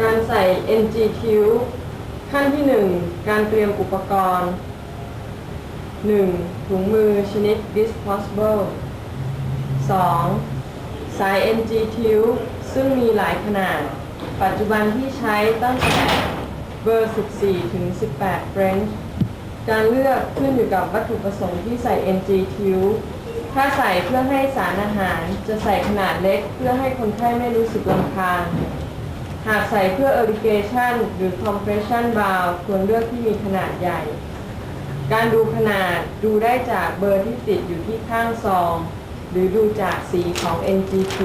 การใส่ NG คิ้วขั้นที่ 1 การเตรียมอุปกรณ์ 1. ถุงมือชนิด disposable 2. สาย NG คิ้วซึ่งมีหลายขนาด ปัจจุบันที่ใช้ตั้งแต่เบอร์ 14 ถึง 18 French การเลือกขึ้นอยู่กับวัตถุประสงค์ที่ใส่ NG คิ้วถ้าใส่เพื่อให้สารอาหารจะใส่ขนาดเล็กเพื่อให้คนไข้ไม่รู้สึกลำคาญ หากใส่เพื่อ irrigation หรือ compression valve ควรเลือกที่มีขนาดใหญ่ การดูขนาดดูได้จากเบอร์ที่ติดอยู่ที่ข้างซอง หรือดูจากสีของ NGQ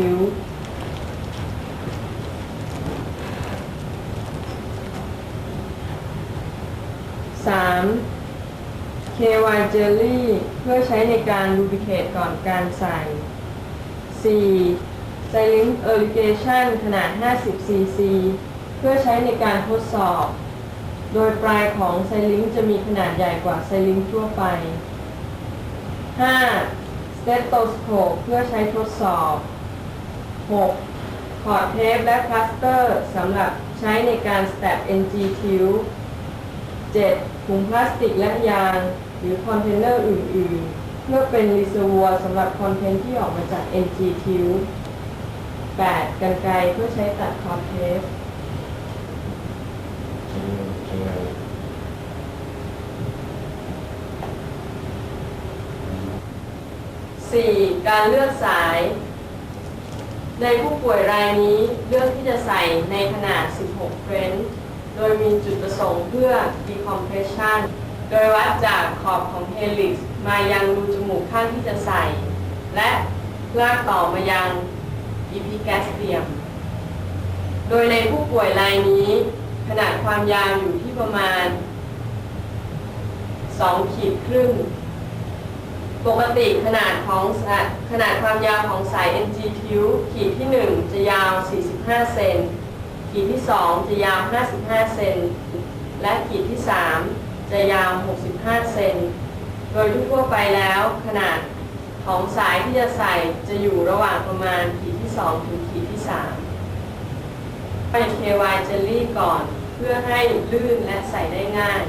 3. KY Jelly เพื่อใช้ในการ lubricate ก่อนการใส่ 4. ไซลิง irrigation ขนาด 50 cc เพื่อใช้ในการทดสอบ โดยปลายของไซลิงจะมีขนาดใหญ่กว่าไซลิงทั่วไป 5. สเตตโตสโคปเพื่อใช้ทดสอบ 6. คอดเทปและพลาสเตอร์สำหรับใช้ในการสแตป NG คิ้ว 7. ถุงพลาสติกและยาง หรือคอนเทนเนอร์อื่น ๆ เพื่อเป็นรีเซอร์วัวสำหรับคอนเทนต์ที่ออกมาจาก NG คิ้ว 8. กันไกรเพื่อใช้ตัดคอร์ดเทปยังไง 4. การเลือกสาย ในผู้ป่วยรายนี้เลือกที่จะใส่ในขนาด 16 เฟรนช์โดยมีจุดประสงค์เพื่อ decompression โดยวัดจากขอบของเฮลิกซ์มายังรูจมูกข้างที่จะใส่ และลากต่อมายัง epigastrium โดยในผู้ป่วยรายนี้ ขนาดความยาวอยู่ที่ประมาณ 2 ขีดครึ่ง ปกติขนาดของขนาดความยาวของสาย NG คิ้วขีดที่ 1 จะยาว 45 เซน ขีดที่ 2 จะยาว 55 เซน และขีดที่ 3 จะยาว 65 เซน โดยทั่วไปแล้วขนาดของสายที่จะใส่จะอยู่ระหว่างประมาณขีด ที่2ถึงขีดที่3ไป KY Jelly ก่อนเพื่อให้ลื่นและใส่ได้ง่าย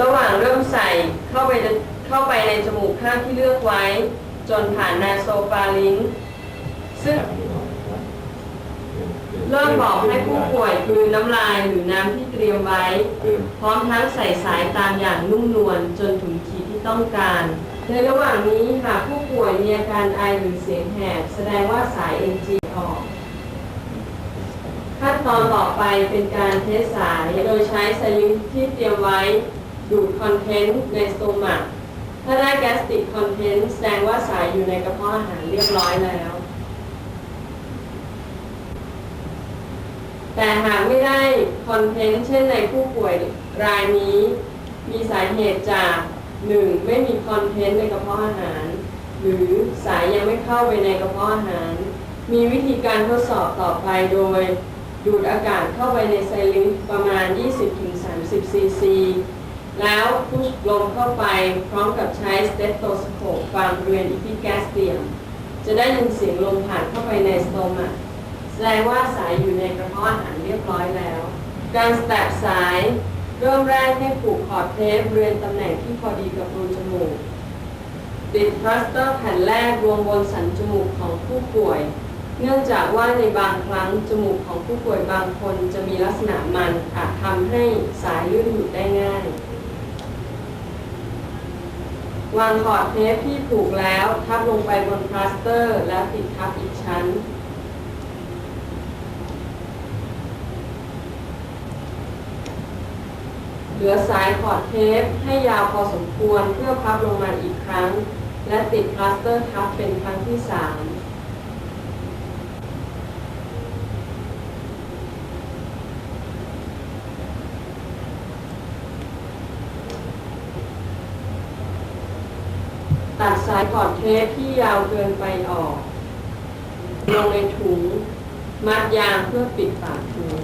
ระหว่างเริ่มใส่เข้าไปในเข้าไปในจมูกข้างที่เลือกไว้ จนผ่านนาโซฟาลิงซึ่ง เริ่มบอกให้ผู้ป่วยกลืนน้ำลายหรือน้ำที่เตรียมไว้ พร้อมทั้งใส่สายตามอย่างนุ่มนวลจนถึงขีดที่ต้องการ ในระหว่างนี้หากผู้ป่วยมีอาการไอหรือเสียงแหบแสดงว่าสาย NG ออกขั้นตอนต่อไปเป็นการเทสสายโดยใช้สลิงที่เตรียมไว้ ดูดคอนเทนต์ในสโตมักถ้าได้แกสติกคอนเทนต์แสดงว่าสายอยู่ในกระเพาะอาหารเรียบร้อยแล้ว แต่หากไม่ได้คอนเทนต์เช่นในผู้ป่วยรายนี้ มีสาเหตุจาก 1. ไม่มีคอนเทนต์ในกระเพาะอาหาร หรือสายยังไม่เข้าไปในกระเพาะอาหาร มีวิธีการทดสอบต่อไปโดย ดูดอากาศเข้าไปในไซลิงประมาณ 20-30 ซีซี แล้วพุชลมเข้าไปพร้อมกับใช้สเตตโตสโคปฟังบริเวณอีพิแกสเตียม จะได้ยินเสียงลมผ่านเข้าไปในสโตมัก แสดงว่าสายอยู่ในกระเพาะอาหารเรียบร้อยแล้ว การสแตปสายเริ่มแรกให้ผูกคอร์ดเทปบริเวณตำแหน่งที่พอดีกับรูจมูก ติดพลาสเตอร์แผ่นแรกรวมบนสันจมูกของผู้ป่วย เนื่องจากว่าในบางครั้งจมูกของผู้ป่วยบางคนจะมีลักษณะมันอาจทำให้สายลื่นหลุดได้ง่ายวางคอร์ดเทปที่ผูกแล้วทับลงไปบนพลาสเตอร์ แล้วติดทับอีกชั้น เห ลือสายคอดเทปให้ยาวพอสมควรเพื่อพับลงมาอีกครั้ง และติดพลาสเตอร์ทับเป็นครั้งที่สามตัดสายคอดเทปที่ยาวเกินไปออก ลงในถุง มัดยางเพื่อปิดปากถุง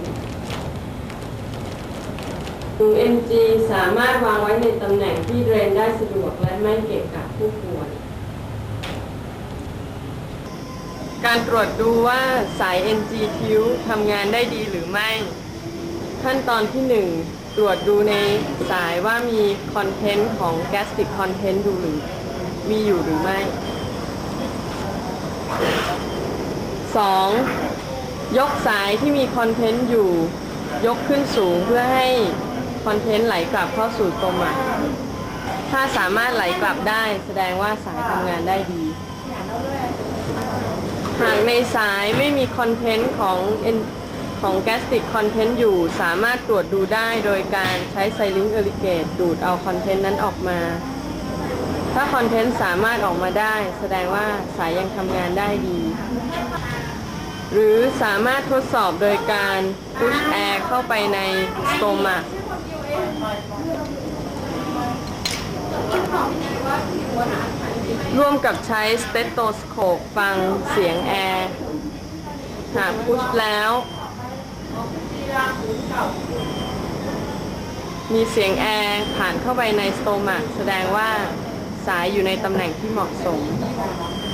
ถุง NG สามารถวางไว้ในตำแหน่งที่เดรนได้สะดวกและไม่เกะกะผู้ป่วย การตรวจดูว่าสาย NG คิ้วทำงานได้ดีหรือไม่ ขั้นตอนที่ 1 ตรวจดูในสายว่ามีคอนเทนต์ของแกสติกคอนเทนต์ดูหรือมีอยู่หรือไม่ 2. ยกสายที่มีคอนเทนต์อยู่ ยกขึ้นสูงเพื่อให้ คอนเทนต์ไหลกลับเข้าสู่โตมัดถ้าสามารถไหลกลับได้แสดงว่าสายทำงานได้ดี หากในสายไม่มีคอนเทนต์ของของแกสติกคอนเทนต์อยู่สามารถตรวจดูได้โดยการใช้ไซลิงเอลิเกตดูดเอาคอนเทนต์นั้นออกมา ถ้าคอนเทนต์สามารถออกมาได้ แสดงว่าสายยังทำงานได้ดี หรือสามารถทดสอบโดยการพุชแอร์เข้าไปในสโตมักร่วมกับใช้สเตตโตสโคปฟังเสียงแอร์หากพุชแล้ว มีเสียงแอร์ผ่านเข้าไปในสโตมักแสดงว่าสายอยู่ในตำแหน่งที่เหมาะสม